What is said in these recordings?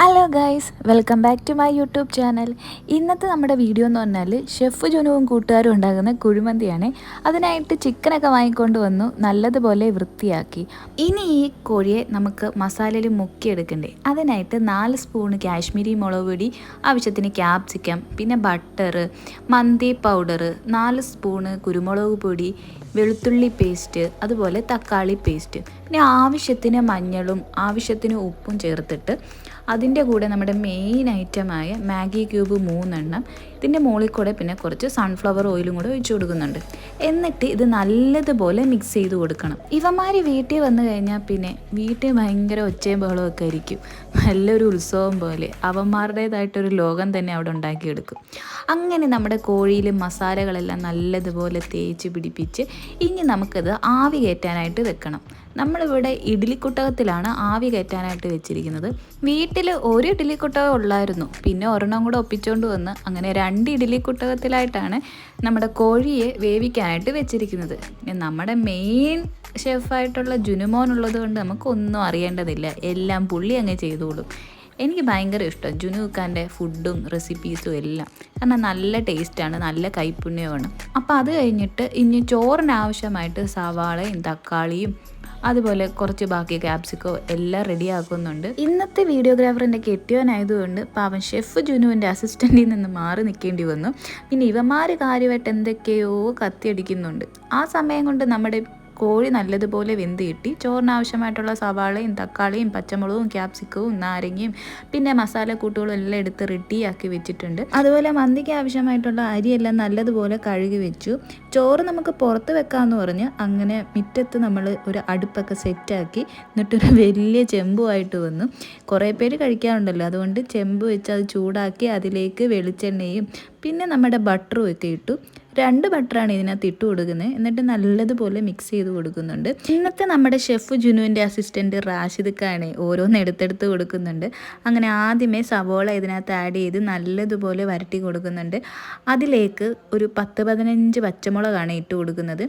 Hello guys welcome back to my YouTube channel ഇന്നത്തെ നമ്മുടെ video എന്ന് പറഞ്ഞാൽ ഷെഫ് ജുനുവും കൂട്ടുകാരും ഉണ്ടാകുന്ന കുഴിമന്തിയാണ്. അതിനായിട്ട് ചിക്കനൊക്കെ വാങ്ങിക്കൊണ്ട് വന്നു നല്ലതുപോലെ വൃത്തിയാക്കി. ഇനി ഈ കോഴിയെ നമുക്ക് മസാലയിൽ മുക്കിയെടുക്കണ്ടേ. അതിനായിട്ട് നാല് സ്പൂണ് കാശ്മീരി മുളക് പൊടി ആവശ്യത്തിന് ക്യാപ്സിക്കം പിന്നെ ബട്ടർ മന്തി പൗഡർ നാല് സ്പൂണ് കുരുമുളക് പൊടി വെളുത്തുള്ളി പേസ്റ്റ് അതുപോലെ തക്കാളി പേസ്റ്റ് പിന്നെ ആവശ്യത്തിന് മഞ്ഞളും ആവശ്യത്തിന് ഉപ്പും ചേർത്തിട്ട് അതിന്റെ കൂടെ നമ്മുടെ മെയിൻ ഐറ്റമായ മാഗി ക്യൂബ് മൂന്നെണ്ണം ഇതിന്റെ മുകളിൽ കൂടെ പിന്നെ കുറച്ച് സൺഫ്ലവർ ഓയിലും കൂടെ ഒഴിച്ചു കൊടുക്കുന്നുണ്ട്. എന്നിട്ട് ഇത് നല്ലതുപോലെ മിക്സ് ചെയ്ത് കൊടുക്കണം. ഇവന്മാർ വീട്ടിൽ വന്നു കഴിഞ്ഞാൽ പിന്നെ വീട്ടിൽ ഭയങ്കര ഒച്ചയും ബഹളമൊക്കെ ആയിരിക്കും. നല്ലൊരു ഉത്സവം പോലെ അവന്മാരുടേതായിട്ടൊരു ലോകം തന്നെ അവിടെ ഉണ്ടാക്കിയെടുക്കും. അങ്ങനെ നമ്മുടെ കോഴിയിൽ മസാലകളെല്ലാം നല്ലതുപോലെ തേച്ച് പിടിപ്പിച്ച് ഇനി നമുക്കത് ആവി കയറ്റാനായിട്ട് വെക്കണം. നമ്മളിവിടെ ഇഡ്ഡലിക്കുട്ടകത്തിലാണ് ആവി കയറ്റാനായിട്ട് വെച്ചിരിക്കുന്നത്. വീട്ടിൽ ഒരു ഇഡ്ഡലിക്കുട്ടകം ഉള്ളായിരുന്നു. പിന്നെ ഒരെണ്ണം കൂടെ ഒപ്പിച്ചുകൊണ്ട് വന്ന് അങ്ങനെ രണ്ട് ഇഡ്ഡലിക്കുട്ടകത്തിലായിട്ടാണ് നമ്മുടെ കോഴിയെ വേവിക്കാനായിട്ട് വെച്ചിരിക്കുന്നത്. നമ്മുടെ മെയിൻ ഷെഫായിട്ടുള്ള ജുനുമോൻ ഉള്ളത് കൊണ്ട് നമുക്കൊന്നും അറിയേണ്ടതില്ല. എല്ലാം പുള്ളി അങ്ങ് ചെയ്തോളും. എനിക്ക് ഭയങ്കര ഇഷ്ടം ജുനുക്കാന്റെ ഫുഡും റെസിപ്പീസും എല്ലാം. കാരണം നല്ല ടേസ്റ്റാണ് നല്ല കൈപ്പുണ്യമാണ്. അപ്പോൾ അത് കഴിഞ്ഞിട്ട് ഇനി ചോറിന് ആവശ്യമായിട്ട് സവാളയും തക്കാളിയും അതുപോലെ കുറച്ച് ബാക്കി ക്യാപ്സിക്കോ എല്ലാം റെഡി ആക്കുന്നുണ്ട്. ഇന്നത്തെ വീഡിയോഗ്രാഫറിന്റെ കെട്ടിയോനായതുകൊണ്ട് പാവൻ ഷെഫ് ജുനുവിന്റെ അസിസ്റ്റന്റിൽ നിന്ന് മാറി നിൽക്കേണ്ടി വന്നു. പിന്നെ ഇവന്മാർ കാര്യമായിട്ട് എന്തൊക്കെയോ കത്തിയടിക്കുന്നുണ്ട്. ആ സമയം കൊണ്ട് നമ്മുടെ കോഴി നല്ലതുപോലെ വെന്ത് കിട്ടി. ചോറിനാവശ്യമായിട്ടുള്ള സവാളയും തക്കാളിയും പച്ചമുളകും ക്യാപ്സിക്കവും നാരങ്ങയും പിന്നെ മസാലക്കൂട്ടുകളും എല്ലാം എടുത്ത് റെഡിയാക്കി വെച്ചിട്ടുണ്ട്. അതുപോലെ മന്തിക്ക് ആവശ്യമായിട്ടുള്ള അരിയെല്ലാം നല്ലതുപോലെ കഴുകി വെച്ചു. ചോറ് നമുക്ക് പുറത്ത് വെക്കാമെന്ന് പറഞ്ഞ് അങ്ങനെ മുറ്റത്ത് നമ്മൾ ഒരു അടുപ്പൊക്കെ സെറ്റാക്കി എന്നിട്ടൊരു വലിയ ചെമ്പുമായിട്ട് വന്നു. കുറേ പേര് കഴിക്കാറുണ്ടല്ലോ. അതുകൊണ്ട് ചെമ്പ് വെച്ച് അത് ചൂടാക്കി അതിലേക്ക് വെളിച്ചെണ്ണയും പിന്നെ നമ്മുടെ ബട്ടറും ഒക്കെ ഇട്ടു. രണ്ട് ബട്ടറാണ് ഇതിനകത്ത് ഇട്ട് കൊടുക്കുന്നത്. എന്നിട്ട് നല്ലതുപോലെ മിക്സ് ചെയ്ത് കൊടുക്കുന്നുണ്ട്. ഇന്നത്തെ നമ്മുടെ ഷെഫ് ജുനുവിന്റെ അസിസ്റ്റന്റ് റാഷിദ്ക്കാണ് ഓരോന്ന് എടുത്തെടുത്ത് കൊടുക്കുന്നുണ്ട്. അങ്ങനെ ആദ്യമേ സവോള ഇതിനകത്ത് ആഡ് ചെയ്ത് നല്ലതുപോലെ വരട്ടി കൊടുക്കുന്നുണ്ട്. അതിലേക്ക് ഒരു പത്ത് പതിനഞ്ച് പച്ചമുളകാണ് ഇട്ട് കൊടുക്കുന്നത്.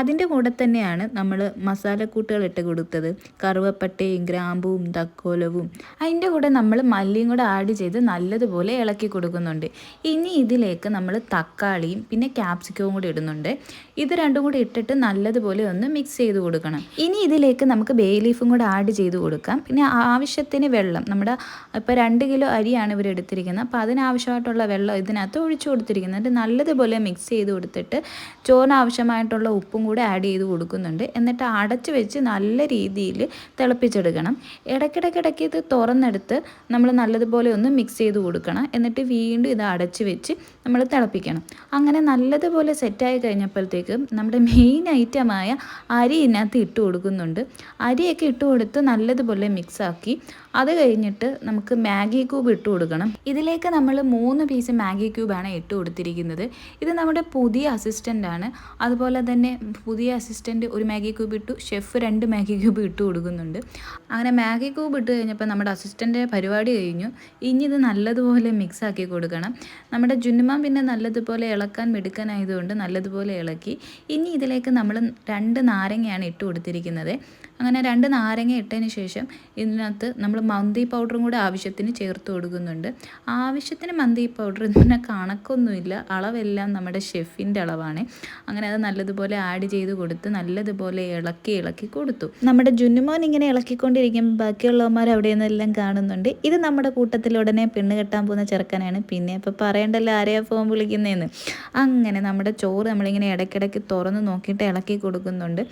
അതിന്റെ കൂടെ തന്നെയാണ് നമ്മൾ മസാലക്കൂട്ടുകൾ ഇട്ട് കൊടുത്തത്. കറുവപ്പട്ടയും ഗ്രാമ്പുവും തക്കോലവും. അതിന്റെ കൂടെ നമ്മൾ മല്ലിയും കൂടെ ആഡ് ചെയ്ത് നല്ലതുപോലെ ഇളക്കി കൊടുക്കുന്നുണ്ട്. ഇനി ഇതിലേക്ക് നമ്മൾ തക്കാളിയും പിന്നെ ക്യാപ്സിക്കവും കൂടി ഇടുന്നുണ്ട്. ഇത് രണ്ടും കൂടി ഇട്ടിട്ട് നല്ലതുപോലെ ഒന്ന് മിക്സ് ചെയ്ത് കൊടുക്കണം. ഇനി ഇതിലേക്ക് നമുക്ക് ബേ ലീഫും കൂടെ ആഡ് ചെയ്ത് കൊടുക്കാം. പിന്നെ ആവശ്യത്തിന് വെള്ളം നമ്മുടെ ഇപ്പോൾ രണ്ട് കിലോ അരിയാണ് ഇവർ എടുത്തിരിക്കുന്നത്. അപ്പോൾ അതിനാവശ്യമായിട്ടുള്ള വെള്ളം ഇതിനകത്ത് ഒഴിച്ചു കൊടുത്തിരിക്കുന്നുണ്ട് നല്ലതുപോലെ മിക്സ് ചെയ്ത് കൊടുത്തിട്ട് ചോറിന് ആവശ്യമായിട്ടുള്ള ഉപ്പും കൂടെ ആഡ് ചെയ്ത് കൊടുക്കുന്നുണ്ട്. എന്നിട്ട് അടച്ചു വെച്ച് നല്ല രീതിയിൽ തിളപ്പിച്ചെടുക്കണം. ഇടയ്ക്കിടയ്ക്കിടയ്ക്ക് ഇത് തുറന്നെടുത്ത് നമ്മൾ നല്ലതുപോലെ ഒന്ന് മിക്സ് ചെയ്ത് കൊടുക്കണം. എന്നിട്ട് വീണ്ടും ഇത് അടച്ചു വെച്ച് നമ്മൾ തിളപ്പിക്കണം. അങ്ങനെ നല്ലതുപോലെ സെറ്റായി കഴിഞ്ഞപ്പോഴത്തേക്കും നമ്മുടെ മെയിൻ ഐറ്റമായ അരി ഇതിനകത്ത് ഇട്ട് കൊടുക്കുന്നുണ്ട്. അരിയൊക്കെ ഇട്ട് കൊടുത്ത് നല്ലതുപോലെ മിക്സാക്കി അത് കഴിഞ്ഞിട്ട് നമുക്ക് മാഗി ക്യൂബ് ഇട്ട് കൊടുക്കണം. ഇതിലേക്ക് നമ്മൾ മൂന്ന് പീസ് മാഗി ക്യൂബാണ് ഇട്ട് കൊടുത്തിരിക്കുന്നത്. ഇത് നമ്മുടെ പുതിയ അസിസ്റ്റന്റാണ് അതുപോലെ തന്നെ പുതിയ അസിസ്റ്റന്റ് ഒരു മാഗി ക്യൂബ് ഇട്ടു. ഷെഫ് രണ്ട് മാഗി ക്യൂബ് ഇട്ട് കൊടുക്കുന്നുണ്ട്. അങ്ങനെ മാഗി ക്യൂബ് ഇട്ട് കഴിഞ്ഞപ്പോൾ നമ്മുടെ അസിസ്റ്റന്റെ പരിപാടി കഴിഞ്ഞു. ഇനി ഇത് നല്ലതുപോലെ മിക്സ് ആക്കി കൊടുക്കണം. നമ്മുടെ ജുന്നുമാൻ പിന്നെ നല്ലതുപോലെ ഇളക്കാൻ മിടുക്കാനായതുകൊണ്ട് നല്ലതുപോലെ ഇളക്കി. ഇനി ഇതിലേക്ക് നമ്മൾ രണ്ട് നാരങ്ങയാണ് ഇട്ട് കൊടുത്തിരിക്കുന്നത്. അങ്ങനെ രണ്ട് നാരങ്ങ ഇട്ടതിന് ശേഷം ഇതിനകത്ത് നമ്മൾ മന്തി പൗഡറും കൂടെ ആവശ്യത്തിന് ചേർത്ത് കൊടുക്കുന്നുണ്ട്. ആവശ്യത്തിന് മന്തി പൗഡർ ഇങ്ങനെ കണക്കൊന്നുമില്ല. അളവെല്ലാം നമ്മുടെ ഷെഫിന്റെ അളവാണ്. അങ്ങനെ അത് നല്ലതുപോലെ ആഡ് ചെയ്ത് കൊടുത്ത് നല്ലതുപോലെ ഇളക്കി ഇളക്കി കൊടുത്തു. നമ്മുടെ ജുന്നുമോൻ ഇങ്ങനെ ഇളക്കിക്കൊണ്ടിരിക്കുമ്പോൾ ബാക്കിയുള്ളവന്മാർ അവിടെ നിന്നെല്ലാം കാണുന്നുണ്ട്. ഇത് നമ്മുടെ കൂട്ടത്തിൽ ഉടനെ പെണ്ണ് കെട്ടാൻ പോകുന്ന ചെറുക്കനാണ്. പിന്നെ ഇപ്പോൾ പറയണ്ടല്ലോ ആരെയാ ഫോൺ വിളിക്കുന്നതെന്ന് അങ്ങനെ നമ്മുടെ ചോറ് നമ്മളിങ്ങനെ ഇടയ്ക്കിടയ്ക്ക് തുറന്ന് നോക്കിയിട്ട് ഇളക്കി കൊടുക്കുന്നുണ്ട്.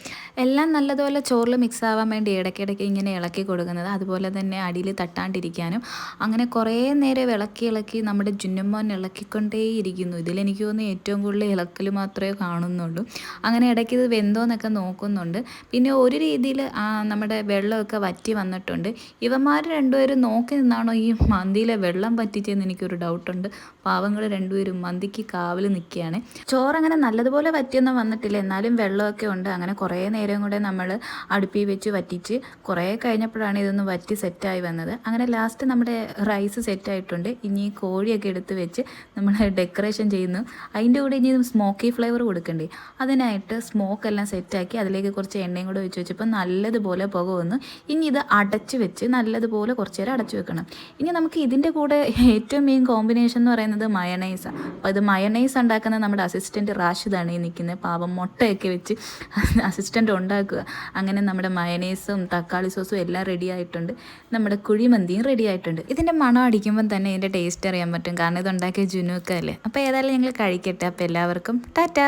എല്ലാം നല്ലതുപോലെ ചോറിൽ മിക്സ് ആവാൻ വേണ്ടി ഇടയ്ക്കിടയ്ക്ക് ഇങ്ങനെ ഇളക്കി കൊടുക്കുന്നത്. അതുപോലെ തന്നെ അടിയിൽ തട്ടാണ്ടിരിക്കാനും അങ്ങനെ കുറേ നേരം ഇളക്കി ഇളക്കി നമ്മുടെ ജുന്നമ്മോൻ ഇളക്കിക്കൊണ്ടേയിരിക്കുന്നു. ഇതിലെനിക്ക് തോന്നുന്നു ഏറ്റവും കൂടുതൽ ഇളക്കൽ മാത്രമേ കാണുന്നുള്ളൂ. അങ്ങനെ ഇടയ്ക്ക് ഇത് വെന്തോന്നൊക്കെ നോക്കുന്നുണ്ട്. പിന്നെ ഒരു രീതിയിൽ നമ്മുടെ വെള്ളമൊക്കെ വറ്റി വന്നിട്ടുണ്ട്. ഇവന്മാർ രണ്ടുപേരും നോക്കി നിന്നാണോ ഈ മന്തിയിലെ വെള്ളം പറ്റിച്ചതെന്ന് എനിക്കൊരു ഡൗട്ടുണ്ട്. പാവങ്ങൾ രണ്ടുപേരും മന്തിക്ക് കാവൽ നിൽക്കുകയാണ്. ചോറ് അങ്ങനെ നല്ലതുപോലെ വറ്റിയൊന്നും വന്നിട്ടില്ല. എന്നാലും വെള്ളമൊക്കെ ഉണ്ട്. അങ്ങനെ കുറേ നേരം കൂടെ നമ്മൾ അടുപ്പിൽ വെച്ച് വറ്റിച്ച് കുറേ കഴിഞ്ഞപ്പോഴാണ് ഇതൊന്ന് വറ്റി സെറ്റായി വന്നത്. അങ്ങനെ ലാസ്റ്റ് നമ്മുടെ റൈസ് സെറ്റായിട്ടുണ്ട് ഇനി കോഴിയൊക്കെ എടുത്ത് വെച്ച് നമ്മൾ ഡെക്കറേഷൻ ചെയ്യുന്നു. അതിന്റെ കൂടെ ഇനി സ്മോക്കി ഫ്ലേവർ കൊടുക്കണ്ടേ? അതിനായിട്ട് സ്മോക്ക് എല്ലാം സെറ്റാക്കി അതിലേക്ക് കുറച്ച് എണ്ണയും കൂടെ വെച്ച് വെച്ചപ്പോൾ നല്ലതുപോലെ പുക വന്നു. ഇനി ഇത് അടച്ച് വെച്ച് നല്ലതുപോലെ കുറച്ച് നേരം അടച്ചു വെക്കണം. ഇനി നമുക്ക് ഇതിന്റെ കൂടെ ഏറ്റവും മെയിൻ കോമ്പിനേഷൻ എന്ന് പറയുന്നത് മയണൈസാണ് അപ്പോൾ ഇത് മയണൈസ് ഉണ്ടാക്കുന്ന നമ്മുടെ അസിസ്റ്റന്റ് റാഷിദാണ് ഈ നിൽക്കുന്നത്. പാവം മുട്ടയൊക്കെ വെച്ച് അസിസ്റ്റന്റ് ഉണ്ടാക്കുക. അങ്ങനെ നമ്മുടെ മയണൈസും തക്കാളി സോസും എല്ലാം റെഡി ആയിട്ടുണ്ട്. നമ്മുടെ കുഴിമന്തിയും റെഡി ആയിട്ടുണ്ട്. ഇതിന്റെ മണം അടിക്കുമ്പോൾ തന്നെ ഇതിന്റെ ടേസ്റ്റ് അറിയാൻ പറ്റും. കാരണം ഇത് ഉണ്ടാക്കിയ അല്ലേ? അപ്പോൾ ഏതായാലും ഞങ്ങൾ കഴിക്കട്ടെ. അപ്പോൾ എല്ലാവർക്കും ടാറ്റാ!